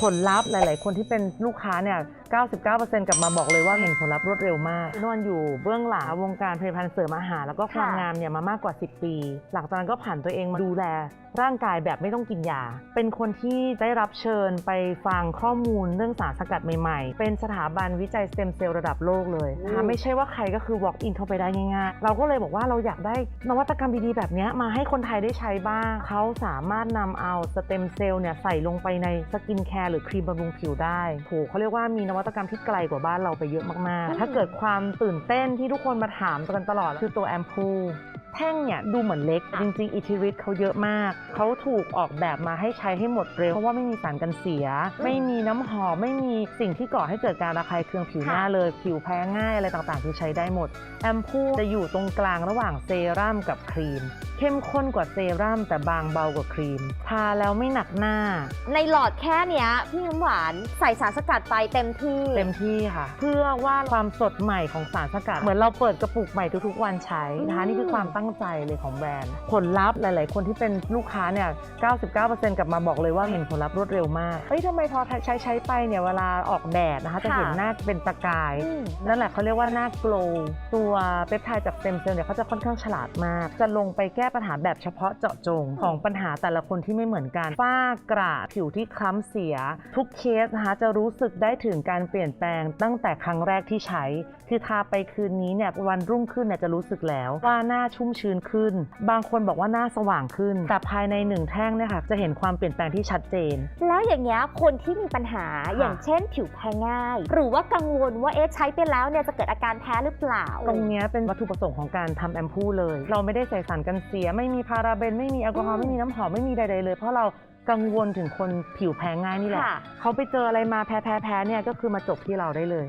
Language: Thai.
ผลลัพธ์หลาย ๆ คนที่เป็นลูกค้าเนี่ย 99%กลับมาบอกเลยว่าเห็นผลลัพธ์รวดเร็วมากนวลอยู่เบื้องหลังวงการผลิตภัณฑ์เสริมอาหาร แล้วก็ความงามเนี่ยมามากกว่า 10 ปี หลังจากนั้นก็ผ่านตัวเองมาดูแล ร่างกายแบบไม่ต้องกินยา เป็นคนที่ได้รับเชิญไปฟังข้อมูลเรื่องสารสกัดใหม่ ๆ เป็นสถาบันวิจัยสเต็มเซลล์ระดับโลกเลยนะคะไม่ใช่ว่าใครก็คือ walk in เข้าไปได้ง่าย ๆ เราก็เลยบอกว่าเราอยากได้นวัตกรรมดี ๆ แบบนี้มาให้คนไทยได้ใช้บ้างเขาสามารถนำเอาสเต็มเซลล์เนี่ยใส่ลงไปในสกินแคร์หรือครีมบำรุงผิวได้โหเขาเรียกว่ามีนวัตกรรมที่ไกลกว่าบ้านเราไปเยอะมากๆ ถ้าเกิดความตื่นเต้นที่ทุกคนมาถามกันตลอดคือตัวแอมพูล แท่งเนี่ยดูเหมือนเล็ก จริงๆ อิทธิฤทธิ์เขาเยอะมาก เขาถูกออกแบบมาให้ใช้ให้หมดเร็ว เพราะว่าไม่มีสารกันเสีย ไม่มีน้ำหอม ไม่มีสิ่งที่ก่อให้เกิดการระคายเคืองผิวหน้าเลย ผิวแพ้ง่ายอะไรต่างๆ คือใช้ได้หมด แอมพูลจะอยู่ตรงกลางระหว่างเซรั่มกับครีม เข้มข้นกว่าเซรั่มแต่บางเบากว่าครีม ทาแล้วไม่หนักหน้า ในหลอดแค่เนี้ยพี่น้ำหวานใส่สารสกัดไปเต็มที่เต็มที่ค่ะ เพื่อว่าความสดใหม่ของสารสกัด เหมือนเราเปิดกระปุกใหม่ทุกๆวันใช้นะคะอืมนี่คือความตั้งใจเลยของแบรนด์ ผลลัพธ์หลาย ๆ คนที่เป็นลูกค้าเนี่ย 99%กลับมาบอกเลยว่าเห็นผลลัพธ์รวดเร็วมาก เฮ้ยทำไมพอใช้ใช้ไปเนี่ยเวลาออกแดดนะคะจะเห็นหน้าเป็นประกายอืมนั่นแหละเขาเรียกว่าหน้าโกลว์ตัวเปปไทด์จากสเต็มเซลล์เนี่ยเขาจะค่อนข้างฉลาดมาก จะลงไปแก้ปัญหาแบบเฉพาะเจาะจงของปัญหาแต่ละคนที่ไม่เหมือนกัน ฝ้ากระผิวที่คล้ำเสีย ทุกเคสนะคะจะรู้สึกได้ถึงการเปลี่ยนแปลงตั้งแต่ครั้งแรกที่ใช้ คือทาไปคืนนี้เนี่ยวันรุ่งขึ้นเนี่ยจะรู้สึกแล้วว่าหน้าชุ่มชื้นขึ้น บางคนบอกว่าหน้าสว่างขึ้น แต่ภายในหนึ่งแท่งเนี่ยค่ะจะเห็นความเปลี่ยนแปลงที่ชัดเจน แล้วอย่างเงี้ยคนที่มีปัญหาอย่างเช่น ผิวแพ้ง่าย หรือว่ากังวลว่าเอ๊ะใช้ไปแล้วเนี่ยจะเกิดอาการแพ้หรือเปล่า ตรงเนี้ยเป็นวัตถุประสงค์ของการทำแอมพูลเลย เราไม่ได้ใส่สารกันเสีย ไม่มีพาราเบน ไม่มีแอลกอฮอล์อืมไม่มีน้ำหอมไม่มีใดๆเลย เพราะเรากังวลถึงคนผิวแพ้ง่ายนี่แหละค่ะเขาไปเจออะไรมาแพ้แพ้แพ้เนี่ยก็คือมาจบที่เราได้เลย